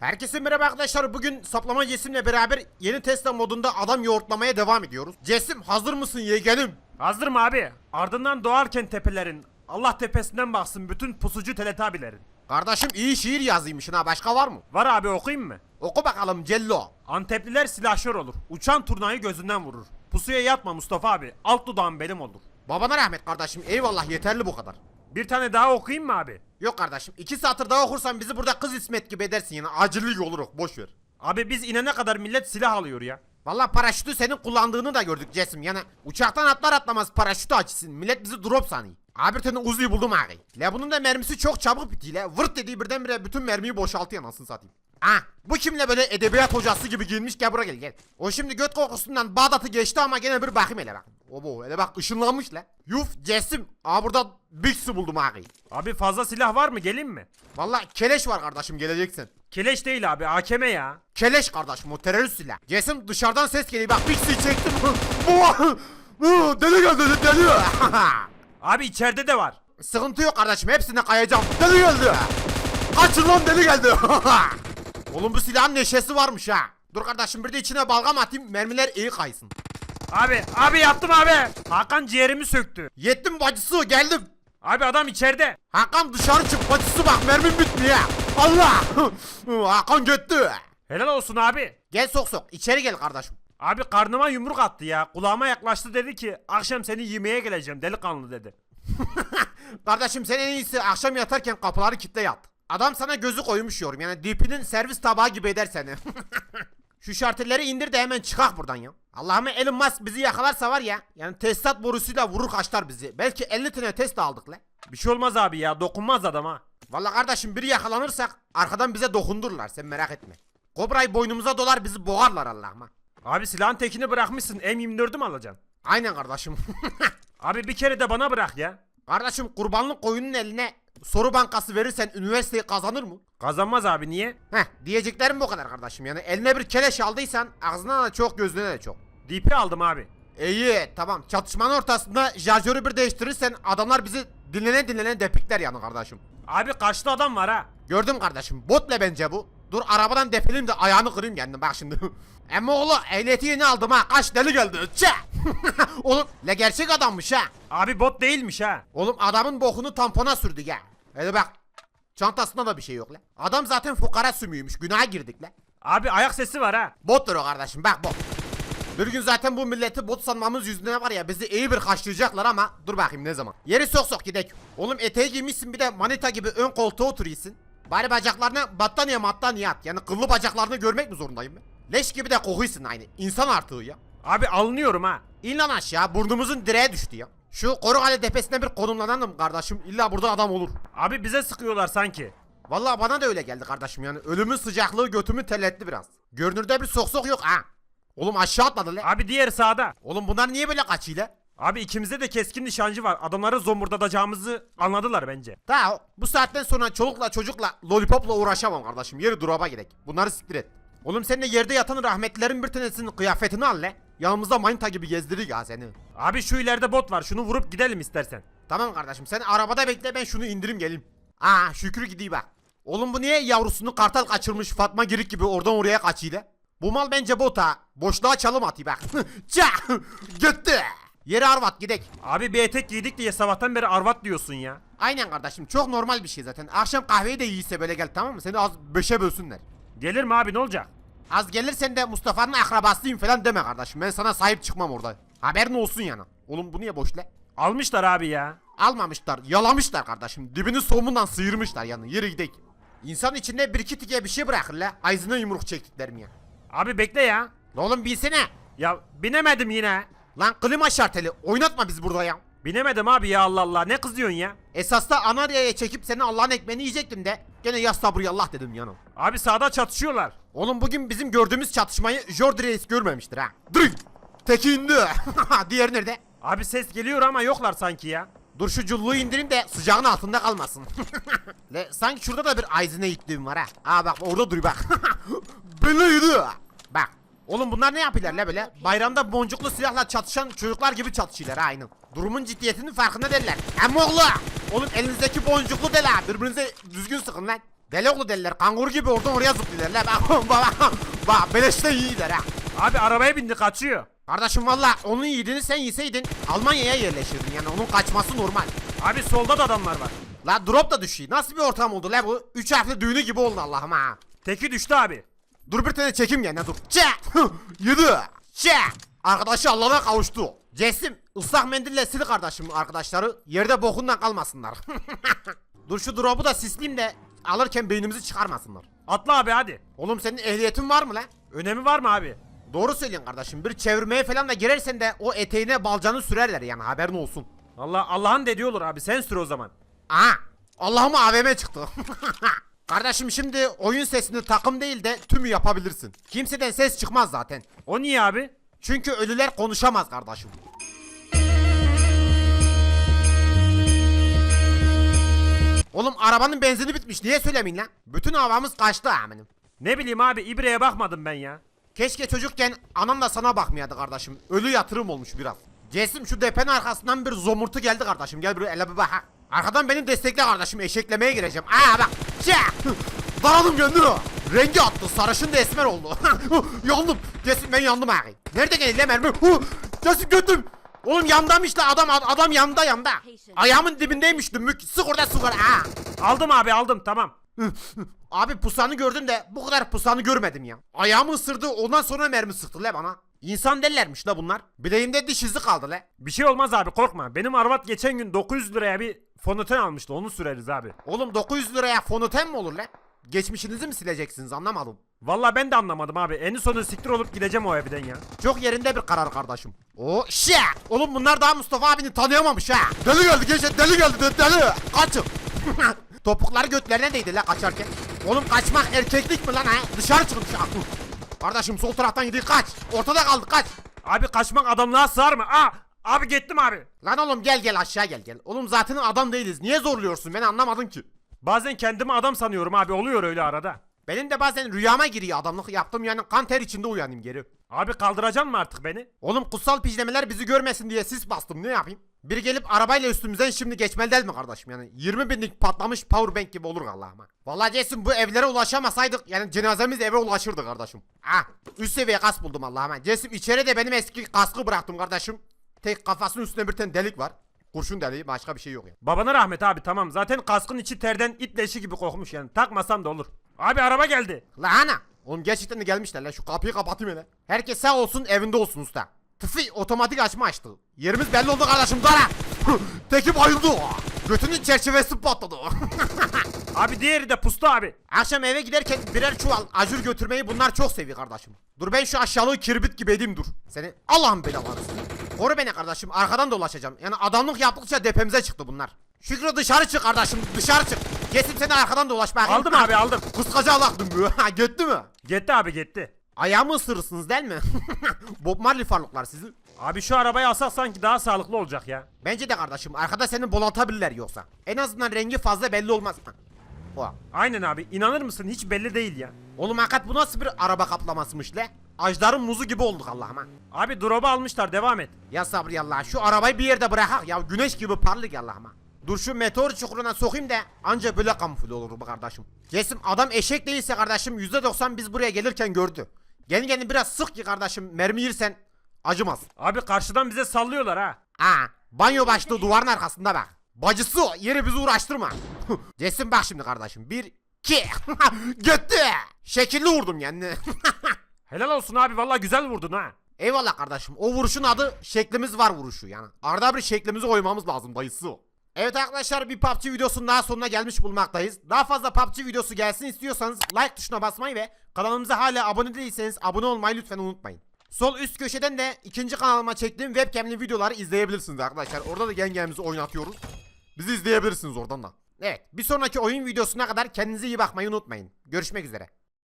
Herkese merhaba arkadaşlar. Bugün saplama Cesim'le beraber yeni Tesla modunda adam yoğurtlamaya devam ediyoruz. Cesim hazır mısın yeğenim? Hazırım abi. Ardından doğarken tepelerin. Allah tepesinden baksın bütün pusucu teletabilerin. Kardeşim iyi şiir yazıymışsın ha başka var mı? Var abi okuyayım mı? Oku bakalım Cello. Antepliler silahşör olur. Uçan turnayı gözünden vurur. Pusuya yatma Mustafa abi. Alt dudağın benim olur. Babana rahmet kardeşim eyvallah yeterli bu kadar. Bir tane daha okuyayım mı abi? Yok kardeşim iki satır daha okursan bizi burada kız ismet gibi edersin yani acillik oluruz boş ver. Abi biz inene kadar millet silah alıyor ya. Valla paraşütü senin kullandığını da gördük Cesim yani uçaktan atlar atlamaz paraşütü açsın millet bizi drop sanıyor. Abi bir tane Uzi'yi buldum abi. La bunun da mermisi çok çabuk bitiyor la. Vırt dediği birdenbire bütün mermiyi boşaltıyor anasını satayım. Ah bu kimle böyle edebiyat hocası gibi giyinmiş gel buraya gel gel. O şimdi göt kokusundan Bağdat'ı geçti ama gene bir bakayım hele bak. Obo hele bak ışınlanmış la. Yuf Cesim. Aa burada Big Su buldum abi. Abi fazla silah var mı geleyim mi? Valla keleş var kardeşim geleceksin. Keleş değil abi AKM ya. Keleş kardeşim o terörist silah. Cesim dışarıdan ses geliyor bak Big Su'yu çektim. Bu- Bu deli geldi deli. Abi içeride de var. Sıkıntı yok kardeşim hepsine kayacağım. Deli geldi. Kaçın lan deli geldi. Oğlum bu silahın neşesi varmış ha. Dur kardeşim bir de içine balgam atayım mermiler iyi kaysın. Abi abi yaptım abi. Hakan ciğerimi söktü. Yettim bacısı geldim. Abi adam içeride. Hakan dışarı çık bacısı bak mermim bitmiyor. Allah. Hakan gitti. Helal olsun abi. Gel sok sok içeri gel kardeşim. Abi karnıma yumruk attı ya. Kulağıma yaklaştı dedi ki akşam seni yemeye geleceğim delikanlı dedi. Kardeşim sen en iyisi akşam yatarken kapıları kilitle yat. Adam sana gözü koymuş yorum yani DP'nin servis tabağı gibi eder seni. Şu şartelleri indir de hemen çıkak buradan ya. Allah'ıma Elon Musk bizi yakalarsa var ya. Yani tesisat borusuyla vurur kaçlar bizi. Belki 50 tane test aldık la. Bir şey olmaz abi ya dokunmaz adama. Vallahi kardeşim biri yakalanırsak arkadan bize dokundururlar sen merak etme. Kobra'yı boynumuza dolar bizi boğarlar Allah'ıma. Abi silahın tekini bırakmışsın M24'ü mü alacaksın? Aynen kardeşim. Abi bir kere de bana bırak ya. kardeşim kurbanlık koyunun eline soru bankası verirsen üniversiteyi kazanır mı? Kazanmaz abi niye? Heh diyeceklerim bu kadar kardeşim yani eline bir keleş aldıysan ağzına da çok gözüne de çok. DP aldım abi. İyi tamam çatışmanın ortasında şarjörü bir değiştirirsen adamlar bizi dinlene dinlene depikler yani kardeşim. Abi karşıda adam var ha. Gördüm kardeşim botla bence bu. Dur arabadan defileyim de ayağını kırayım kendim bak şimdi. Ama oğlu ehliyeti yeni aldım ha kaç deli geldi. Çe! Oğlum ne gerçek adammış ha. Abi bot değilmiş ha. Oğlum adamın bokunu tampona sürdü ya. Hadi bak. Çantasında da bir şey yok la. Adam zaten fukara sümüymüş günaha girdik la. Abi ayak sesi var ha. Bottur o kardeşim bak bot. Bir gün zaten bu milleti bot sanmamız yüzünden var ya bizi iyi bir haşlayacaklar ama dur bakayım ne zaman. Yeri sok sok gidek. Oğlum eteği giymişsin bir de manita gibi ön koltuğa oturuyorsun. Bari bacaklarına battaniye mattaniye at. Yani kıllı bacaklarını görmek mi zorundayım ben? Leş gibi de kokuyorsun aynı. İnsan artığı ya. Abi alınıyorum ha. İn lan aşağı burnumuzun direğe düştü ya. Şu Korukale tepesine bir konumlanalım kardeşim. İlla burada adam olur. Abi bize sıkıyorlar sanki. Vallahi bana da öyle geldi kardeşim yani. Ölümün sıcaklığı götümü terletti biraz. Görünürde bir sok sok yok ha. Oğlum aşağı atladı lan. Abi diğer sağda. Oğlum bunlar niye böyle kaçıyor lan? Abi ikimizde de keskin nişancı var. Adamları zomurdatacağımızı anladılar bence. Daha bu saatten sonra çolukla çocukla lollipopla uğraşamam kardeşim. Yeri duraba gerek. Bunları siktir et. Oğlum sen de yerde yatan rahmetlilerin bir tanesinin kıyafetini al le. Yanımızda manita gibi gezdirir ya seni. Abi şu ileride bot var. Şunu vurup gidelim istersen. Tamam kardeşim sen arabada bekle ben şunu indireyim geleyim. Aa Şükrü gideyim bak. Oğlum bu niye yavrusunu kartal kaçırmış Fatma Girik gibi oradan oraya kaçıyor le? Bu mal bence bot ha. Boşluğa çalım atıyor bak. Ça! Gitti. Yeri arvat gidek. Abi bir etek giydik diye sabahtan beri arvat diyorsun ya. Aynen kardeşim çok normal bir şey zaten. Akşam kahveyi de yiyse böyle gel tamam mı? Seni az beşe bölsünler. Gelir mi abi ne olacak? Az gelirsen de Mustafa'nın akrabasıyım falan deme kardeşim. Ben sana sahip çıkmam orada. Haberin olsun yani. Oğlum bu niye boş le? Almışlar abi ya. Almamışlar, yalamışlar kardeşim. Dibini somundan sıyırmışlar yani. Yürü gidek. İnsan içinde bir iki tike bir şey bırakır la. Ayzına yumruk çektiklerim ya. Abi bekle ya. La oğlum bilsene. Ya binemedim yine. Lan klima şarteli. Oynatma bizi burada ya. Binemedim abi ya Allah Allah. Ne kızıyorsun ya? Esasda Anarya'ya çekip seni Allah'ın ekmeğini yiyecektim de. Gene ya Allah dedim yanım. Abi sağda çatışıyorlar. Oğlum bugün bizim gördüğümüz çatışmayı Jordi Reis görmemiştir ha. Dur. Teki indi. Diğer nerede? Abi ses geliyor ama yoklar sanki ya. Dur şu culluğu indireyim de sıcağın altında kalmasın. Le, sanki şurada da bir Ayzine itliğim var ha. Aa bak orada dur bak. Beliydi. Bak. Oğlum bunlar ne yapıyorlar la böyle? Bayramda boncuklu silahla çatışan çocuklar gibi çatışıyorlar aynen. Durumun ciddiyetinin farkında değiller. Hem oğlu. Oğlum elinizdeki boncuklu de la. Birbirinize düzgün sıkın lan. Deli oğlu deliler kanguru gibi oradan oraya zıplıyorlar la bak bak bak beleşten iyiler ha. Abi arabaya bindi kaçıyor. Kardeşim valla onun yiğidini sen yeseydin Almanya'ya yerleşirdin yani onun kaçması normal. Abi solda da adamlar var. La drop da düşüyor. Nasıl bir ortam oldu la bu? Üç harfli düğünü gibi oldu Allah'ım ha. Teki düştü abi. Dur bir tane çekim gene dur. Çek. Yedi. Çek. Arkadaşı Allah'a kavuştu. Cesim ıslak mendille sil kardeşim arkadaşları. Yerde bokundan kalmasınlar. dur şu drop'u da sisleyeyim de alırken beynimizi çıkarmasınlar. Atla abi hadi. Oğlum senin ehliyetin var mı lan? Önemi var mı abi? Doğru söylüyorsun kardeşim. Bir çevirmeye falan da girersen de o eteğine balcanı sürerler yani haberin olsun. Allah Allah'ın dediği olur abi sen sür o zaman. Aha! Allah'ıma AVM çıktı. Kardeşim şimdi oyun sesini takım değil de tümü yapabilirsin. Kimseden ses çıkmaz zaten. O niye abi? Çünkü ölüler konuşamaz kardeşim. Oğlum arabanın benzini bitmiş niye söylemeyin lan? Bütün havamız kaçtı aminim. Ne bileyim abi ibreye bakmadım ben ya. Keşke çocukken anam da sana bakmayadı kardeşim. Ölü yatırım olmuş biraz. Cesim şu depenin arkasından bir zomurtu geldi kardeşim. Gel buraya ele bir bak. ha. Arkadan benim destekle kardeşim. Eşeklemeye gireceğim. Aa bak. Daradım kendini. Rengi attı. Sarışın da esmer oldu. yandım. Cesim ben yandım abi. Nerede geldi lan mermi? Cesim götüm. Oğlum yandamış la adam adam yanda yanda. Ayağımın dibindeymiş dümbük. Sık orada sık orada. Ha. Aldım abi aldım tamam. Abi pusanı gördüm de bu kadar pusanı görmedim ya. Ayağımı ısırdı ondan sonra mermi sıktı la bana. İnsan derlermiş la bunlar. Bileğimde diş izi kaldı la. Bir şey olmaz abi korkma. Benim Arvat geçen gün 900 liraya bir fondöten almıştı onu süreriz abi. Oğlum 900 liraya fonöten mi olur la? Geçmişinizi mi sileceksiniz anlamadım. Valla ben de anlamadım abi. En sonu siktir olup gideceğim o evden ya. Çok yerinde bir karar kardeşim. O şe! Oğlum bunlar daha Mustafa abini tanıyamamış ha. Deli geldi gençler deli geldi deli. Kaçın. Topukları götlerine değdi la kaçarken. Oğlum kaçmak erkeklik mi lan ha? Dışarı çıkın şu. Kardeşim sol taraftan gidiyor kaç. Ortada kaldı kaç. Abi kaçmak adamlığa sığar mı? Aa! Abi gittim abi. Lan oğlum gel gel aşağı gel gel. Oğlum zaten adam değiliz. Niye zorluyorsun beni anlamadın ki. Bazen kendimi adam sanıyorum abi oluyor öyle arada. Benim de bazen rüyama giriyor adamlık yaptım yani kan ter içinde uyanayım geri. Abi kaldıracaksın mı artık beni? Oğlum kutsal pijlemeler bizi görmesin diye sis bastım ne yapayım? Biri gelip arabayla üstümüzden şimdi geçmeli değil mi kardeşim yani 20 binlik patlamış powerbank gibi olur Allah'ıma. Vallahi Cesim bu evlere ulaşamasaydık yani cenazemiz eve ulaşırdı kardeşim. Ah üst seviye kas buldum Allah'ıma. Cesim içeri de benim eski kaskı bıraktım kardeşim. Tek kafasının üstünde bir tane delik var. Kurşun deliği başka bir şey yok ya. Babana rahmet abi tamam. Zaten kaskın içi terden it leşi gibi kokmuş yani. Takmasam da olur. Abi araba geldi. Lahana. Oğlum gerçekten de gelmişler lan şu kapıyı kapatayım hele. Herkes sağ olsun evinde olsun usta. Tıfı otomatik açma açtı. Yerimiz belli oldu kardeşim dara. Teki bayıldı. Götünün çerçevesi patladı. Abi diğeri de pustu abi. Akşam eve giderken birer çuval acur götürmeyi bunlar çok seviyor kardeşim. Dur ben şu aşağılığı kirbit gibi edeyim dur. Seni Allah'ın belaları. Koru beni kardeşim arkadan dolaşacağım. Yani adamlık yaptıkça depemize çıktı bunlar. Şükrü dışarı çık kardeşim dışarı çık. Kesin seni arkadan dolaş bakayım. Aldım abi aldım. Kıskaca alaktım bu. Ha gitti mi? Gitti abi gitti. Ayağımı ısırırsınız değil mi? Bob Marley farlıklar sizi. Abi şu arabayı alsak sanki daha sağlıklı olacak ya. Bence de kardeşim arkada seni bolatabilirler yoksa. En azından rengi fazla belli olmaz. O. Aynen abi inanır mısın hiç belli değil ya. Oğlum hakikat bu nasıl bir araba kaplamasıymış le? Ajdarın muzu gibi olduk Allah'ıma. Abi drop'u almışlar devam et. Ya sabri Allah şu arabayı bir yerde bırakak ya güneş gibi parlık Allah'ıma. Dur şu meteor çukuruna sokayım da anca böyle kamufle olur bu kardeşim. Cesim adam eşek değilse kardeşim %90 biz buraya gelirken gördü. Gelin gelin biraz sık ki kardeşim mermi yersen acımaz. Abi karşıdan bize sallıyorlar ha. Aa, banyo başlığı duvarın arkasında bak. Bacısı o, yeri bizi uğraştırma. Cesim bak şimdi kardeşim. Bir, iki. Göttü. Şekilli vurdum yani. Helal olsun abi valla güzel vurdun ha. Eyvallah kardeşim. O vuruşun adı şeklimiz var vuruşu yani. Arada bir şeklimizi koymamız lazım dayısı o. Evet arkadaşlar bir PUBG videosunun daha sonuna gelmiş bulmaktayız. Daha fazla PUBG videosu gelsin istiyorsanız like tuşuna basmayı ve kanalımıza hala abone değilseniz abone olmayı lütfen unutmayın. Sol üst köşeden de ikinci kanalıma çektiğim webcamli videoları izleyebilirsiniz arkadaşlar. Orada da yengemizi oynatıyoruz. Bizi izleyebilirsiniz oradan da. Evet bir sonraki oyun videosuna kadar kendinize iyi bakmayı unutmayın. Görüşmek üzere.